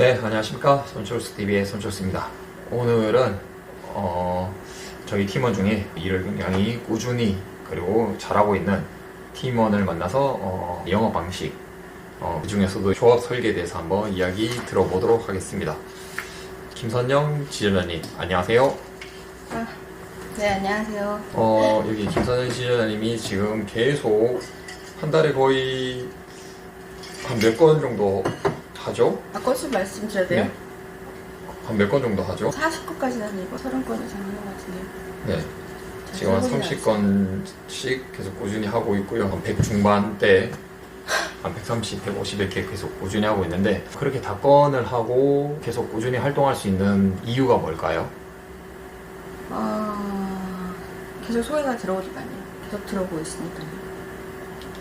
네, 안녕하십니까. 손철수 TV의 손철수입니다. 오늘은, 어, 저희 팀원 중에 일을 굉장히 꾸준히 그리고 잘하고 있는 팀원을 만나서, 어, 영업 방식, 어, 그 중에서도 조합 설계에 대해서 한번 이야기 들어보도록 하겠습니다. 김선영 지점장님, 안녕하세요. 아, 네, 안녕하세요. 어, 여기 김선영 지점장님이 지금 계속 한 달에 거의 한 몇 건 정도 하죠? 아, 건수 말씀드려야 돼요? 네. 한 몇 건 정도 하죠? 40건까지는 아니고 30건 이상 하는 것 같은데요. 네. 지금 한 해보진 30건씩 계속 꾸준히 하고 있고요. 한 100 중반대, 한 130, 150 이렇게 계속 꾸준히 하고 있는데, 그렇게 다 건을 하고 계속 꾸준히 활동할 수 있는 이유가 뭘까요? 아, 계속 소외가 들어오니까요. 계속 들어오고 있으니까요.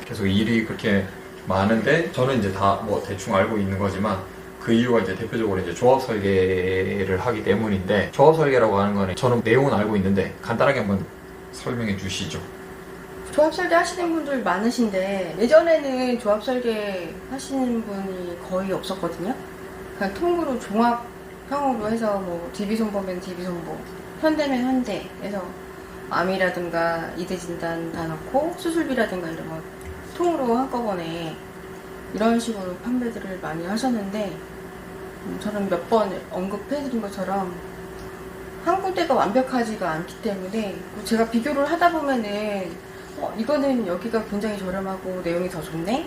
계속 일이 그렇게 많은데, 저는 이제 다 뭐 대충 알고 있는 거지만, 그 이유가 이제 대표적으로 이제 조합 설계를 하기 때문인데, 조합 설계라고 하는 거는 저는 내용은 알고 있는데, 간단하게 한번 설명해 주시죠. 조합 설계 하시는 분들 많으신데 예전에는 조합 설계 하시는 분이 거의 없었거든요. 그냥 통으로 종합형으로 해서 뭐 DB 손보면 DB 손보, 현대면 현대 해서 암이라든가 이대 진단 다 넣고 수술비라든가 이런 거 통으로 한꺼번에 이런 식으로 판매들을 많이 하셨는데 음, 저는 몇 번 언급해드린 것처럼 한 군데가 완벽하지가 않기 때문에 제가 비교를 하다 보면은 어, 이거는 여기가 굉장히 저렴하고 내용이 더 좋네.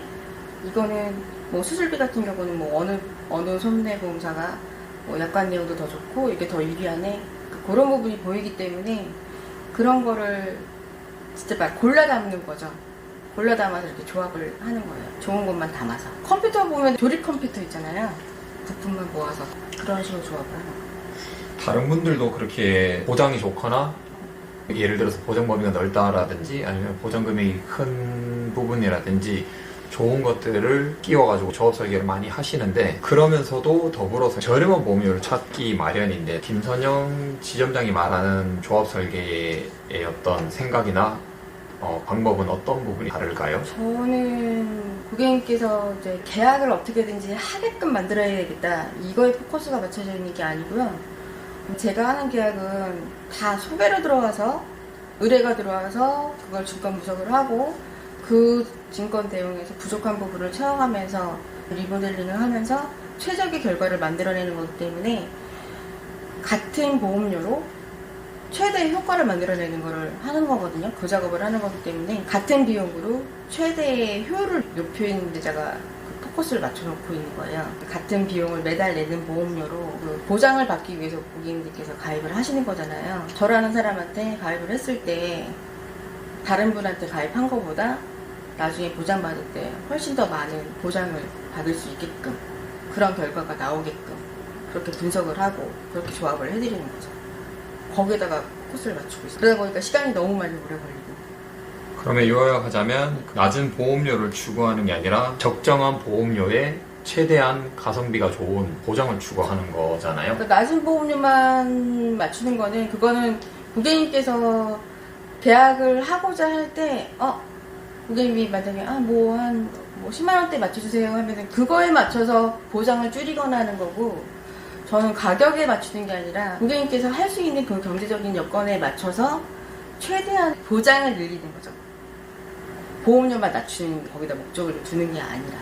이거는 뭐 수술비 같은 경우는 뭐 어느 어느 손해보험사가 뭐 약관 내용도 더 좋고 이게 더 유리하네. 그런 부분이 보이기 때문에 그런 거를 진짜 막 골라 담는 거죠. 골라 담아서 이렇게 조합을 하는 거예요. 좋은 것만 담아서. 컴퓨터 보면 조립 컴퓨터 있잖아요. 부품만 모아서 그런 식으로 조합을 하는 거예요. 다른 분들도 그렇게 보장이 좋거나 예를 들어서 보장 범위가 넓다라든지 아니면 보장 금액이 큰 부분이라든지 좋은 것들을 끼워가지고 조합 설계를 많이 하시는데 그러면서도 더불어서 저렴한 보험료를 찾기 마련인데 김선영 지점장이 말하는 조합 설계의 어떤 생각이나 어, 방법은 어떤 부분이 다를까요? 저는 고객님께서 이제 계약을 어떻게든지 하게끔 만들어야 되겠다. 이거에 포커스가 맞춰져 있는 게 아니고요. 제가 하는 계약은 다 소개로 들어와서 의뢰가 들어와서 그걸 증권 분석을 하고 그 증권 대응에서 부족한 부분을 채워가면서 리모델링을 하면서 최적의 결과를 만들어내는 거기 때문에 같은 보험료로 최대의 효과를 만들어내는 거를 하는 거거든요. 그 작업을 하는 거기 때문에 같은 비용으로 최대의 효율을 높이는 데다가 그 포커스를 맞춰놓고 있는 거예요. 같은 비용을 매달 내는 보험료로 그 보장을 받기 위해서 고객님들께서 가입을 하시는 거잖아요. 저라는 사람한테 가입을 했을 때 다른 분한테 가입한 것보다 나중에 보장받을 때 훨씬 더 많은 보장을 받을 수 있게끔 그런 결과가 나오게끔 그렇게 분석을 하고 그렇게 조합을 해드리는 거죠. 거기에다가 코스를 맞추고 있어요. 그러다 보니까 시간이 너무 많이 오래 걸리고. 그러면 요약하자면 낮은 보험료를 추구하는 게 아니라 적정한 보험료에 최대한 가성비가 좋은 보장을 추구하는 거잖아요. 그러니까 낮은 보험료만 맞추는 거는 그거는 고객님께서 계약을 하고자 할 때, 어, 고객님이 만약에, 아, 뭐, 한, 뭐, 10만 원대 맞춰 주세요 하면은 그거에 맞춰서 보장을 줄이거나 하는 거고, 저는 가격에 맞추는 게 아니라 고객님께서 할 수 있는 그 경제적인 여건에 맞춰서 최대한 보장을 늘리는 거죠. 보험료만 낮추는 거기다 목적을 두는 게 아니라.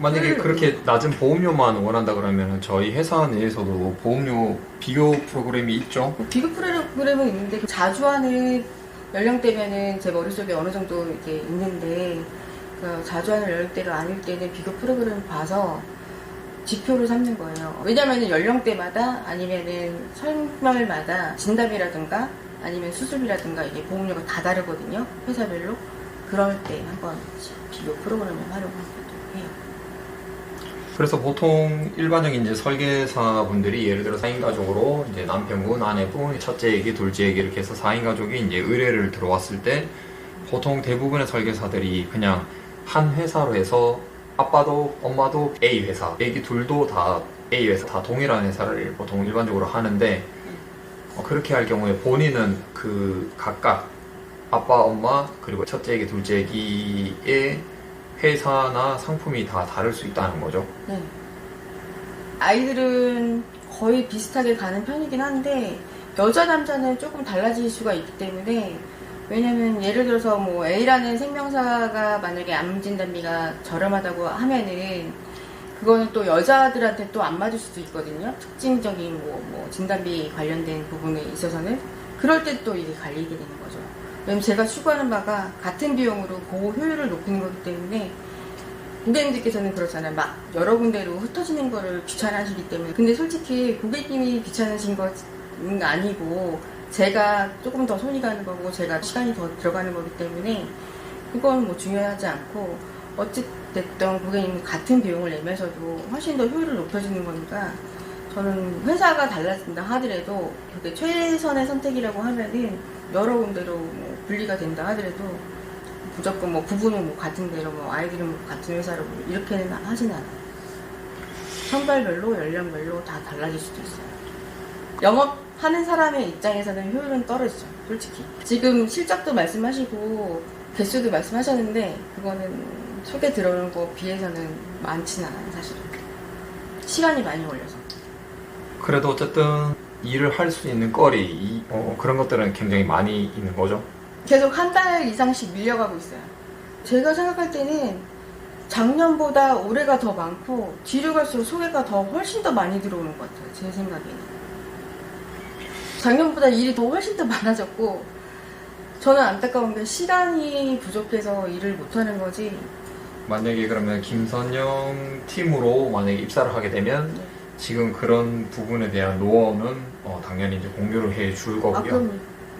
만약에 음. 그렇게 낮은 보험료만 원한다 그러면 저희 회사 내에서도 보험료 비교 프로그램이 있죠. 비교 프로그램은 있는데 그 자주 하는 연령대면은 제 머릿속에 어느 정도 이렇게 있는데 그 자주 하는 연령대가 아닐 때는 비교 프로그램을 봐서 지표를 삼는 거예요. 왜냐면은 연령대마다 아니면은 설명마다 진단비라든가 아니면 수술비라든가 이게 보험료가 다 다르거든요. 회사별로. 그럴 때 한번 비교 프로그램을 활용하기도 해요. 그래서 보통 일반적인 이제 설계사 분들이 예를 들어 4인 가족으로 이제 남편분, 아내분, 첫째 애기, 둘째 애기 이렇게 해서 4인 가족이 이제 의뢰를 들어왔을 때 보통 대부분의 설계사들이 그냥 한 회사로 해서 아빠도 엄마도 A 회사, 애기 둘도 다 A 회사, 다 동일한 회사를 보통 일반적으로 하는데 어, 그렇게 할 경우에 본인은 그 각각 아빠, 엄마 그리고 첫째 애기, 둘째 애기의 회사나 상품이 다 다를 수 있다는 거죠. 네. 아이들은 거의 비슷하게 가는 편이긴 한데 여자 남자는 조금 달라질 수가 있기 때문에 왜냐면 예를 들어서 뭐 A라는 생명사가 만약에 암 진단비가 저렴하다고 하면은 그거는 또 여자들한테 또 안 맞을 수도 있거든요. 특징적인 뭐, 뭐 진단비 관련된 부분에 있어서는 그럴 때 또 이게 갈리게 되는 거죠. 왜냐면 제가 추구하는 바가 같은 비용으로 고효율을 높이는 거기 때문에 고객님들께서는 그렇잖아요. 막 여러 군데로 흩어지는 거를 귀찮아하시기 때문에. 근데 솔직히 고객님이 귀찮으신 것은 아니고 제가 조금 더 손이 가는 거고 제가 시간이 더 들어가는 거기 때문에 그건 뭐 중요하지 않고 어찌됐든 고객님이 같은 비용을 내면서도 훨씬 더 효율을 높여주는 거니까 저는 회사가 달라진다 하더라도 그게 최선의 선택이라고 하면은 여러 군데로 뭐 분리가 된다 하더라도 무조건 뭐 부부는 뭐 같은 데로 뭐 아이들은 뭐 같은 회사로 뭐 이렇게는 하진 않아요. 성별별로 연령별로 다 달라질 수도 있어요. 영업 하는 사람의 입장에서는 효율은 떨어지죠. 솔직히. 지금 실적도 말씀하시고 개수도 말씀하셨는데 그거는 속에 들어오는 거 비해서는 많지는 않아요. 사실은. 시간이 많이 걸려서. 그래도 어쨌든 일을 할 수 있는 거리 이- 어, 그런 것들은 굉장히 많이 있는 거죠. 계속 한 달 이상씩 밀려가고 있어요. 제가 생각할 때는 작년보다 올해가 더 많고 뒤로 갈수록 소개가 더 훨씬 더 많이 들어오는 것 같아요. 제 생각에는. 작년보다 일이 더 훨씬 더 많아졌고 저는 안타까운 게 시간이 부족해서 일을 못하는 거지 만약에 그러면 김선영 팀으로 만약에 입사를 하게 되면 네. 지금 그런 부분에 대한 노하우는 어, 당연히 이제 공유를 해줄 아, 거고요. 그럼요.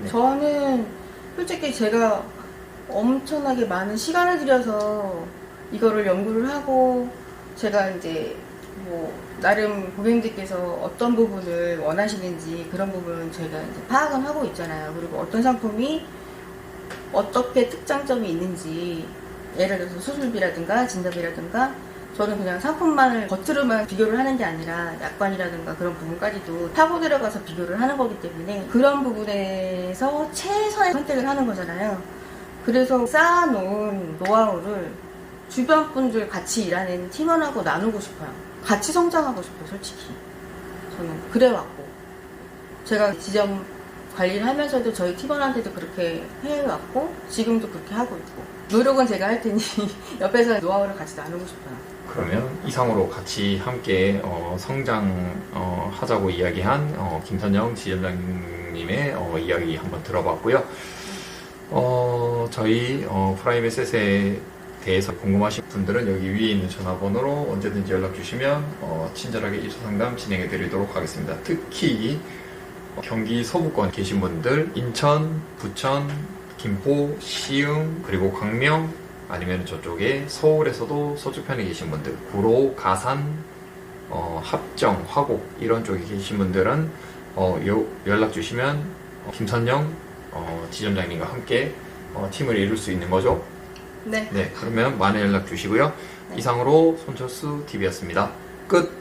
네. 저는 솔직히 제가 엄청나게 많은 시간을 들여서 이거를 연구를 하고 제가 이제 뭐 나름 고객님들께서 어떤 부분을 원하시는지 그런 부분은 제가 이제 파악은 하고 있잖아요. 그리고 어떤 상품이 어떻게 특장점이 있는지 예를 들어서 수술비라든가 진단비라든가 저는 그냥 상품만을 겉으로만 비교를 하는 게 아니라 약관이라든가 그런 부분까지도 타고 들어가서 비교를 하는 거기 때문에 그런 부분에서 최선의 선택을 하는 거잖아요. 그래서 쌓아놓은 노하우를 주변 분들 같이 일하는 팀원하고 나누고 싶어요. 같이 성장하고 싶어요, 솔직히. 저는 그래왔고. 제가 지점 관리를 하면서도 저희 팀원한테도 그렇게 해왔고, 지금도 그렇게 하고 있고. 노력은 제가 할 테니 옆에서 노하우를 같이 나누고 싶어요. 그러면 이상으로 같이 함께 어, 성장 어, 하자고 이야기한 어, 김선영 지점장님의 어, 이야기 한번 들어봤고요. 어, 저희 어, 프라이빗셋에 대해서 궁금하신 분들은 여기 위에 있는 전화번호로 언제든지 연락 주시면 어, 친절하게 입사 상담 진행해 드리도록 하겠습니다. 특히 어, 경기 서부권 계신 분들 인천, 부천, 김포, 시흥 그리고 광명 아니면 저쪽에 서울에서도 서쪽편에 계신 분들 구로, 가산, 어, 합정, 화곡 이런 쪽에 계신 분들은 어, 요- 연락 주시면 어, 김선영 어, 지점장님과 함께 어, 팀을 이룰 수 있는 거죠. 네. 네, 그러면 많은 연락 주시고요. 네. 이상으로 손철수 TV였습니다. 끝.